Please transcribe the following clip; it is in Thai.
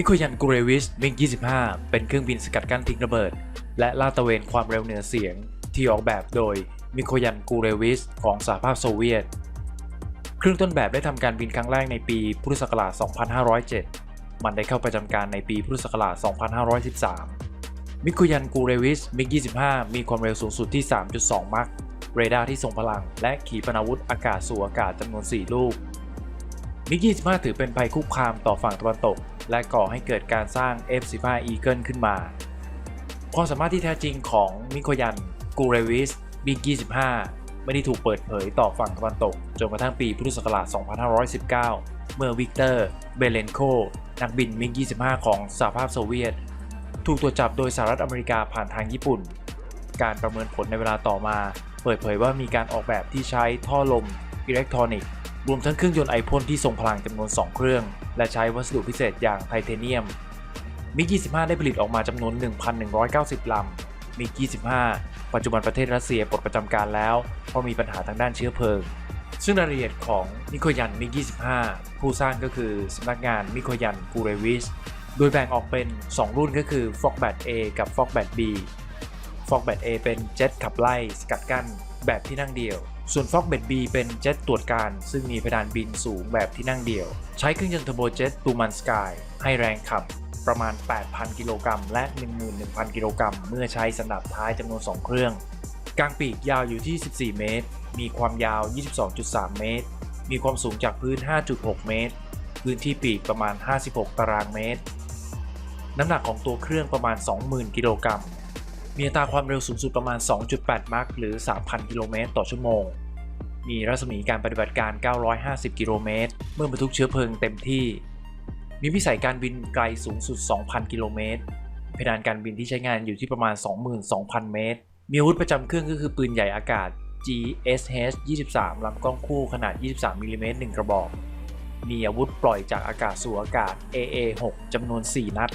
มิโคยันกูเรวิชมิก25 เป็นเครื่องบินสกัดกั้นทิ้งระเบิด และลาดตระเวนความเร็วเหนือเสียง ที่ออกแบบโดยมิโคยันกูเรวิชของสหภาพโซเวียต เครื่องต้นแบบได้ทำการบินครั้งแรกในปีพุทธศักราช 2507 มันได้เข้าประจำการในปีพุทธศักราช 2513 มิโคยันกูเรวิชมิก25 มีความเร็วสูงสุดที่ 3.2 มัคเรดาร์ที่ทรงพลัง และขีปนาวุธอากาศสู่อากาศจำนวน 4 ลูกมิก25 ถือเป็นภัยคุกคามต่อฝั่งตะวันตก และก่อให้เกิดการสร้าง F-15 Eagle ขึ้นมา ความสามารถที่แท้จริงของมิโคยันกูเรวิสมิก25 ไม่ได้ถูกเปิดเผยต่อฝั่งตะวันตก จนกระทั่งปีพุทธศักราช 2519 เมื่อวิกเตอร์ เบเลนโค นักบินมิก25 ของสหภาพโซเวียต ถูกตรวจจับโดยสหรัฐอเมริกาผ่านทางญี่ปุ่น การประเมินผลในเวลาต่อมา เปิดเผยว่ามีการออกแบบที่ใช้ท่อลมอิเล็กทรอนิกส์รวมทั้งเครื่องยนต์ไอพ่นที่ทรงพลังจำนวน 2 เครื่อง และใช้วัสดุพิเศษอย่างไทเทเนียม มิก 25 ได้ผลิตออกมาจำนวน 1,190 ลำ มิก 25 ปัจจุบันประเทศรัสเซียปลดประจำการแล้ว เพราะมีปัญหาทางด้านเชื้อเพลิง ซึ่งรายละเอียดของมิโคยันมิก 25 ผู้สร้างก็คือสำนักงานมิโคยันกูเรวิช โดยแบ่งออกเป็น 2 รุ่นก็คือ f o g b a t A กับ f o g b a t B f o g b a t A เป็นเจ็ตขับไล่สกัดกั้นแบบที่นั่งเดียว ส่วน f o g b a t B เป็นเจ็ตตรวจการ ซึ่งมีเพดานบินสูงแบบที่นั่งเดียว ใช้เครื่องยนต์เทอร์โบเจ็ตตูมันสกายให้แรงขับประมาณ 8,000 กิโลกรัมและ 11,000 กิโลกรัมเมื่อใช้สนับท้ายจำนวน 2 เครื่อง กลางปีกยาวอยู่ที่ 14 เมตร มีความยาว 22.3 เมตร มีความสูงจากพื้น 5.6 เมตร พื้นที่ปีกประมาณ 56 ตารางเมตร น้ำหนักของตัวเครื่องประมาณ 20,000 กิโลกรัม มีอัตราความเร็วสูงสุดประมาณ 2.8 มัคหรือ 3,000 กิโลเมตรต่อชั่วโมง มีรัศมีการปฏิบัติการ 950 กิโลเมตร เมื่อบรรทุกเชื้อเพลิงเต็มที่ มีวิสัยการบินไกลสูงสุด 2,000 กิโลเมตร เพดานการบินที่ใช้งานอยู่ที่ประมาณ 22,000 เมตร มีอาวุธประจำเครื่องก็คือปืนใหญ่อากาศ GSH 23 ลำกล้องคู่ขนาด 23มิลลิเมตร1กระบอก มีอาวุธปล่อยจากอากาศสู่อากาศ AA 6จำนวน 4 นัด